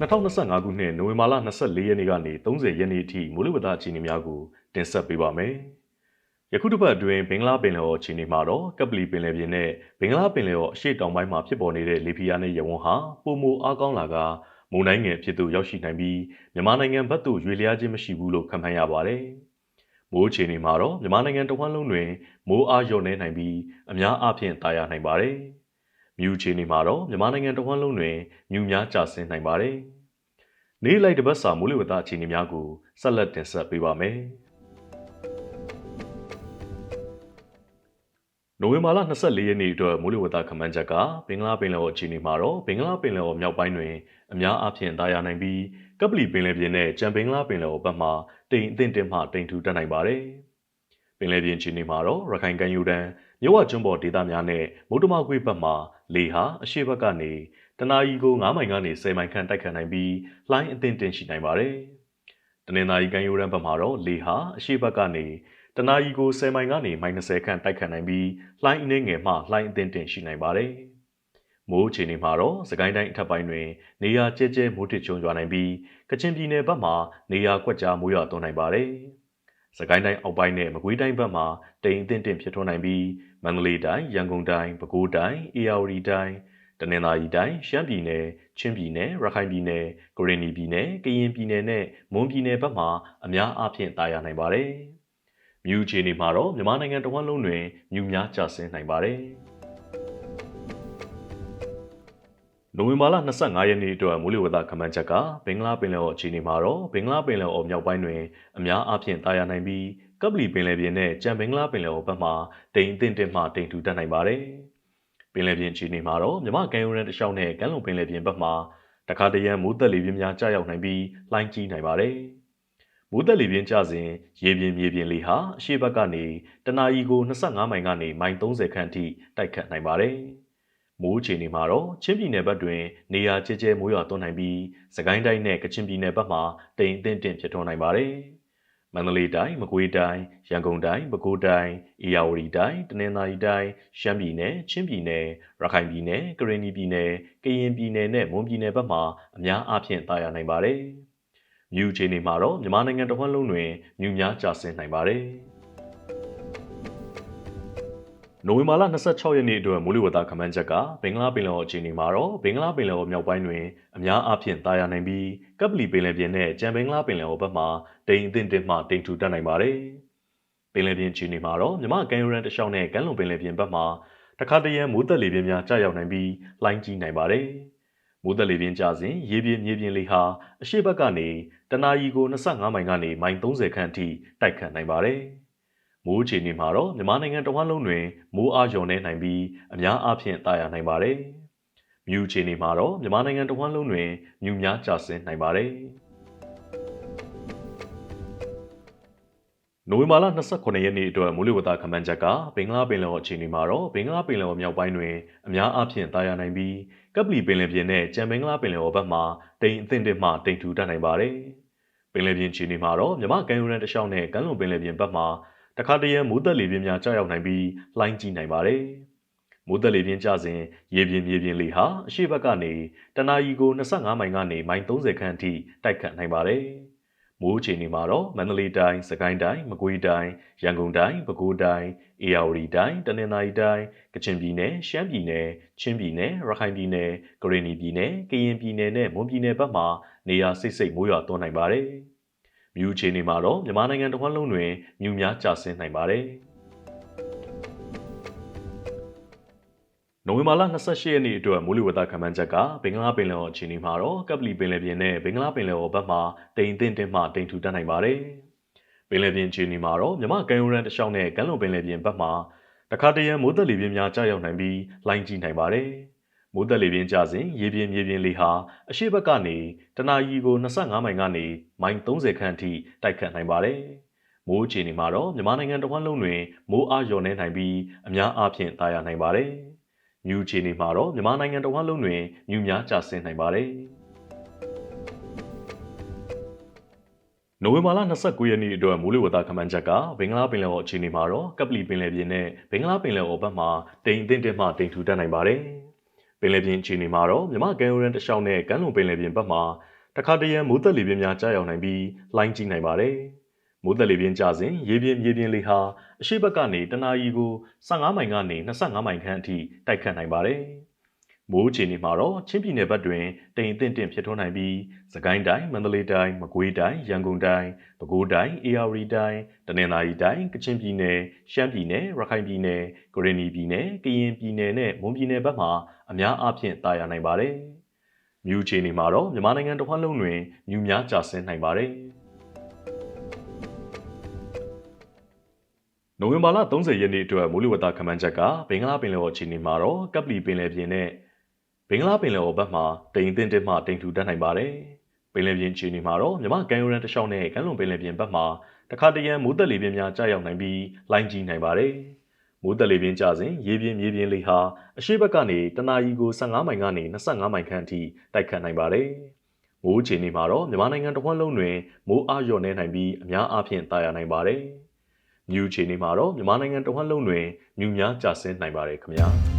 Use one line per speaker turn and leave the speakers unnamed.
2025ခုနှစ်နိုဝင်ဘာလ24ရက်နေ့ကနေ30ရက်နေ့အထိမိုးလေဝသအခြေအနေများကိုတင်ဆက်ပေးပါမယ်။ယခုတစ်ပတ်အတွင်းဘင်္ဂလားပင်လယ်အော်အခြေအနေမှာတော့ကပလီပင်လယ်ပြင်နဲ့ဘင်္ဂလားပင်လယ်အော်အရှေ့တောင်ပိုင်းမှာဖြစ်ပေါ်နေတဲ့လေဖိအားနည်းရဝန်းဟာပုံမအားကောင်းလာကမုန်တိုင်းငယ်ဖြစ်သူရောက်ရှိနိုင်ပြီးမြန်မာနိုင်ငံဘက်သို့ရွေလျားခြင်းမရှိဘူးလို့ခန့်မှန်းရပါတယ်။မိုးအခြေအနေမှာတော့မြန်မာနိုင်ငံတဝန်းလုံးတွင်မိုးအားလျော့နေနိုင်ပြီးအများအားဖြင့်တာယာနိုင်ပါတယ်။ မြူအခြေအနေမှာတော့မြန်မာနိုင်ငံတဝန်းလုံးတွင်မြူများကျဆင်းနိုင်ပါတယ်။နေ့လိုက်တစ်ပတ်စာမိုးလေဝသအခြေအနေများကိုဆက်လက်တင်ဆက်ပေးပါမယ်။နိုဝင်ဘာလ24ရက်နေ့အတွက်မိုးလေဝသခန့်မှန်းချက်ကဘင်္ဂလားပင်လယ်အော်အခြေအနေမှာတော့ဘင်္ဂလားပင်လယ်အော်မြောက်ပိုင်းတွင်အများအားဖြင့်တာယာနိုင်ပြီးကပလီပင်လယ်ပြင်နဲ့ကြံဘင်္ဂလားပင်လယ်အော်ဘက်မှတိမ်အထင်တင်မှတိမ်ထူတက်နိုင်ပါတယ်။ပင်လယ်ပြင်အခြေအနေမှာတော့ရခိုင်ကမ်းရိုးတန်းမြဝကျွန်းပေါ်ဒေသများနဲ့မုတ်တမကွေ့ဘက်မှ လေဟာအရှေ့ဘက်ကနေတနအီကို9မိုင်ကနေ10မိုင်ခန့်တိုက်ခတ်နိုင်ပြီးလှိုင်းအထင်တင်ရှိနိုင်ပါတယ်။တနင်္သာရီကမ်းရိုးတန်းဘက်မှာတော့လေဟာအရှေ့ဘက်ကနေတနာရီကို10မိုင်ကနေမိုင်20ခန့်တိုက်ခတ်နိုင်ပြီးလှိုင်းအနှင်းငယ်မှလှိုင်းအသင့်တင်ရှိနိုင်ပါတယ်။မိုးအခြေအနေမှာတော့စကိုင်းတိုင်းအထက်ပိုင်းတွင် နေရာကျဲကျဲမိုးထစ်ချုံရွာနိုင်ပြီးကချင်ပြည်နယ်ဘက်မှနေရာကွက်ကြားမိုးရွာသွန်းနိုင်ပါတယ်။စကိုင်းတိုင်းအောက်ပိုင်းနဲ့မကွေးတိုင်းဘက်မှာတိမ်အသင့်တင်ဖြစ်ထွန်းနိုင်ပြီး မန္တလေးတိုင်းရန်ကုန်တိုင်းပဲခူးတိုင်းအေရဝတီတိုင်းတနင်္သာရီတိုင်းရှမ်းပြည်နယ်ချင်းပြည်နယ်ရခိုင်ပြည်နယ်ကရင်ပြည်နယ်ကရင်ပြည်နယ်နဲ့မွန်ပြည်နယ်ဘက်မှာအများအားဖြင့်တာယာနိုင်ပါတယ်။မြူအခြေအနေမှာတော့မြန်မာနိုင်ငံတဝန်းလုံးတွင်မြူများကျဆင်းနိုင်ပါတယ်။နိုဝင်ဘာလ25ရက်နေ့အတွက်မိုးလေဝသခန့်မှန်းချက်ကဘင်္ဂလားပင်လယ်အော်အခြေအနေမှာတော့ဘင်္ဂလားပင်လယ်အော်မြောက်ပိုင်းတွင်အများအားဖြင့်တာယာနိုင်ပြီး ကပလီပင်လယ်ပြင်နဲ့ကြံဘင်္ဂလားပင်လယ်အော်ဘက်မှတိမ်အထင်တင်မှတိမ်ထူတတ်နိုင်ပါတယ်။ပင်လယ်ပြင်အခြေအနေမှာတော့မြမကမ်းရိုးတန်းတစ်လျှောက်နဲ့ကမ်းလွန်ပင်လယ်ပြင်ဘက်မှတခါတရံမိုးသက်လေပြင်းများကျရောက်နိုင်ပြီးလှိုင်းကြီးနိုင်ပါတယ်။မိုးသက်လေပြင်းကျစဉ်ရေပြင်မြေပြင်လေဟာအရှိဘက်ကနေတနအီကို25မိုင်ကနေမိုင်30ခန့်ထိတိုက်ခတ်နိုင်ပါတယ်။မိုးအခြေအနေမှာတော့ချင်းပြည်နယ်ဘက်တွင်နေရာကျကျမိုးရွာသွန်းနိုင်ပြီးစကိုင်းတိုင်းနဲ့ကချင်ပြည်နယ်ဘက်မှာတိမ်အထင်တင်ဖြစ်ထွန်းနိုင်ပါတယ်။ မန္တလေးတိုင်း၊မကွေးတိုင်း၊ရန်ကုန်တိုင်း၊ပဲခူးတိုင်း၊အေရဝတီတိုင်း၊တနင်္သာရီတိုင်း၊ရှမ်းပြည်နယ်၊ချင်းပြည်နယ်၊ရခိုင်ပြည်နယ်၊ကရင်ပြည်နယ်၊ကရင်ပြည်နယ်နဲ့မွန်ပြည်နယ်ဘက်မှာအများအားဖြင့်တာယာနိုင်ပါတယ်။မြူအခြေအနေမှာတော့မြန်မာနိုင်ငံတစ်ဝန်းလုံးတွင်မြူများကျဆင်းနိုင်ပါတယ်။ နိုဝင်ဘာလ26ရက်နေ့အတွက်မိုးလေဝသခန့်မှန်းချက်ကဘင်္ဂလားပင်လယ်အော်အခြေအနေမှာတော့ဘင်္ဂလားပင်လယ်အော်မြောက်ပိုင်းတွင်အများအားဖြင့်တာယာနိုင်ပြီးကပလီပင်လယ်ပြင်နဲ့ကြံဘင်္ဂလားပင်လယ်အော်ဘက်မှတိမ်အထင်တင်မှတိမ်ထူတက်နိုင်ပါတယ်။ပင်လယ်ပြင်အခြေအနေမှာတော့မြမကန်ယူရန်တလျှောက်နဲ့ကမ်းလွန်ပင်လယ်ပြင်ဘက်မှတခါတရံမိုးသက်လေပြင်းများကြာရောက်နိုင်ပြီးလှိုင်းကြီးနိုင်ပါတယ်။မိုးသက်လေပြင်းကျစဉ်ရေပြင်းမြေပြင်းလေဟာအရှိဘက်ကနေတနအီကို25မိုင်ကနေမိုင်30ခန့်အထိတိုက်ခတ်နိုင်ပါတယ်။ မိုးအခြေအနေမှာတော့မြန်မာနိုင်ငံတဝန်းလုံးတွင်မိုးအားလျော်နေနိုင်ပြီးအများအားဖြင့်တာယာနိုင်ပါတယ်။မြူအခြေအနေမှာတော့မြန်မာနိုင်ငံတဝန်းလုံးတွင်မြူများကျဆင်းနိုင်ပါတယ်။နိုဝင်ဘာလ29ရက်နေ့အတွက်မိုးလေဝသခန့်မှန်းချက်ကဘင်္ဂလားပင်လယ်အော်အခြေအနေမှာတော့ဘင်္ဂလားပင်လယ်အော်မြောက်ပိုင်းတွင်အများအားဖြင့်တာယာနိုင်ပြီးကပလီပင်လယ်ပြင်နဲ့ကြံမင်္ဂလာပင်လယ်အော်ဘက်မှာတိမ်အထင်တစ်မှတိမ်ထူတတ်နိုင်ပါတယ်။ပင်လယ်ပြင်ခြေနေမှာတော့မြမကန်ယူရန်တလျှောက်နဲ့ကမ်းလွန်ပင်လယ်ပြင်ဘက်မှာ တခါတရံမိုးသက်လေပြင်းများကြာရောက်နိုင်ပြီးလှိုင်းကြီးနိုင်ပါတယ်။မိုးသက်လေပြင်းကျစဉ်ရေပြင်မြေပြင်လေဟာအရှိဘက်ကနေတနအီကို25မိုင်ကနေမိုင်30ခန့်အထိတိုက်ခတ်နိုင်ပါတယ်။မိုးအခြေအနေမှာတော့မန္တလေးတိုင်း၊စကိုင်းတိုင်း၊မကွေးတိုင်း၊ရန်ကုန်တိုင်း၊ပဲခူးတိုင်း၊အေရဝတီတိုင်း၊တနင်္သာရီတိုင်း၊ကချင်ပြည်နယ်၊ရှမ်းပြည်နယ်၊ချင်းပြည်နယ်၊ရခိုင်ပြည်နယ်၊ကရင်ပြည်နယ်၊ကရင်ပြည်နယ်နဲ့မွန်ပြည်နယ်ဘက်မှာနေရာစိတ်စိတ်မိုးရွာသွန်းနိုင်ပါတယ်။ မြူအခြေအနေမှာတော့မြန်မာနိုင်ငံတစ်ဝန်းလုံးတွင်မြူများကျဆင်းနိုင်ပါတယ်။နိုဝင်ဘာလ28ရက်နေ့အတွက်မိုးလေဝသခန့်မှန်းချက်ကဘင်္ဂလားပင်လယ်အော်အခြေအနေမှာတော့ကပလီပင်လယ်ပြင်နဲ့ဘင်္ဂလားပင်လယ်အော်ဘက်မှတိမ်အထင်တင်မှတိမ်ထူတတ်နိုင်ပါတယ်။ပင်လယ်ပြင်အခြေအနေမှာတော့မြမကန်ယူရန်တလျှောက်နဲ့ကမ်းလွန်ပင်လယ်ပြင်ဘက်မှတခါတရံမိုးသက်လေပြင်းများကြာရောက်နိုင်ပြီးလိုင်းကြီးနိုင်ပါတယ်။ မိုးသက်လေပြင်းကျစဉ်ရေပြင်းမြေပြင်းလေဟာအရှိဘက်ကနေတနအီကို25မိုင်ကနေမိုင်30ခန့်အထိတိုက်ခတ်နိုင်ပါတယ်။မိုးအခြေအနေမှာတော့မြန်မာနိုင်ငံတစ်ဝန်းလုံးတွင်မိုးအားလျော့နေနိုင်ပြီးအများအားဖြင့်တာယာနိုင်ပါတယ်။မြူအခြေအနေမှာတော့မြန်မာနိုင်ငံတဝန်းလုံးတွင်မြူများကျဆင်းနိုင်ပါတယ်။နိုဝင်ဘာလ29ရက်နေ့အတွက်မိုးလေဝသခန့်မှန်းချက်ကဘင်္ဂလားပင်လယ်အော်အခြေအနေမှာတော့ကပလီပင်လယ်ပြင်နဲ့ဘင်္ဂလားပင်လယ်အော်ဘက်မှာတိမ်အထင်တင်မှတိမ်ထူတတ်နိုင်ပါတယ်။ ပင်လယ်ပြင်အခြေအနေမှာတော့မြမကမ်းရိုးတန်းတစ်လျှောက်နဲ့ကမ်းလွန်ပင်လယ်ပြင်ဘက်မှာတခါတရံမိုးသက်လေပြင်းများကြာရောက်နိုင်ပြီးလှိုင်းကြီးနိုင်ပါတယ်။မိုးသက်လေပြင်းကျစဉ်ရေပြင်မြေပြင်လေဟာအရှိတ်ဘက်ကနေတနအီကို15မိုင်ကနေ25မိုင်ခန့်အထိတိုက်ခတ်နိုင်ပါတယ်။ မိုးအခြေအနေမှာတော့ချင်းပြည်နယ်ဘက်တွင်တိမ်အထင်တင်ဖြစ်ထွန်းနိုင်ပြီးစကိုင်းတိုင်းမန္တလေးတိုင်းမကွေးတိုင်းရန်ကုန်တိုင်းပဲခူးတိုင်းအေရဝတီတိုင်းတနင်္သာရီတိုင်းကချင်ပြည်နယ်ရှမ်းပြည်နယ်ရခိုင်ပြည်နယ်ကရင်နီပြည်နယ်ကရင်ပြည်နယ်နဲ့မွန်ပြည်နယ်ဘက်မှာအများအားဖြင့်တာယာနိုင်ပါတယ်။မြူအခြေအနေမှာတော့မြန်မာနိုင်ငံတစ်ဝန်းလုံးတွင်မြူများကျဆင်းနိုင်ပါတယ်။နိုဝင်ဘာလ30ရက်နေ့အတွက်မိုးလေဝသခန့်မှန်းချက်ကဘင်္ဂလားပင်လယ်အော်အခြေအနေမှာတော့ကပလီပင်လယ်ပြင်နဲ့ ဘင်္ဂလားပင်လယ်အော်ဘက်မှာတိမ်အထင်တစ်မှတိမ်ထူတက်နိုင်ပါတယ်။ပင်လယ်ပြင်အခြေအနေမှာတော့မြမကမ်းရိုးတန်းတစ်လျှောက်နဲ့ကမ်းလွန်ပင်လယ်ပြင်ဘက်မှာတခါတရံမိုးသက်လေပြင်းများကြာရောက်နိုင်ပြီးလိုင်းကြီးနိုင်ပါတယ်။မိုးသက်လေပြင်းကျစဉ်ရေပြင်းမြေပြင်းလေဟာအရှိတ်ဘက်ကနေတနအီကို15မိုင်ကနေ25မိုင်ခန့်အထိတိုက်ခတ်နိုင်ပါတယ်။မိုးအခြေအနေမှာတော့မြန်မာနိုင်ငံတစ်ဝန်းလုံးတွင်မိုးအားလျော့နေနိုင်ပြီးအများအားဖြင့်တာယာနိုင်ပါတယ်။မြူအခြေအနေမှာတော့မြန်မာနိုင်ငံတစ်ဝန်းလုံးတွင်မြူများကျဆင်းနိုင်ပါတယ်ခင်ဗျာ။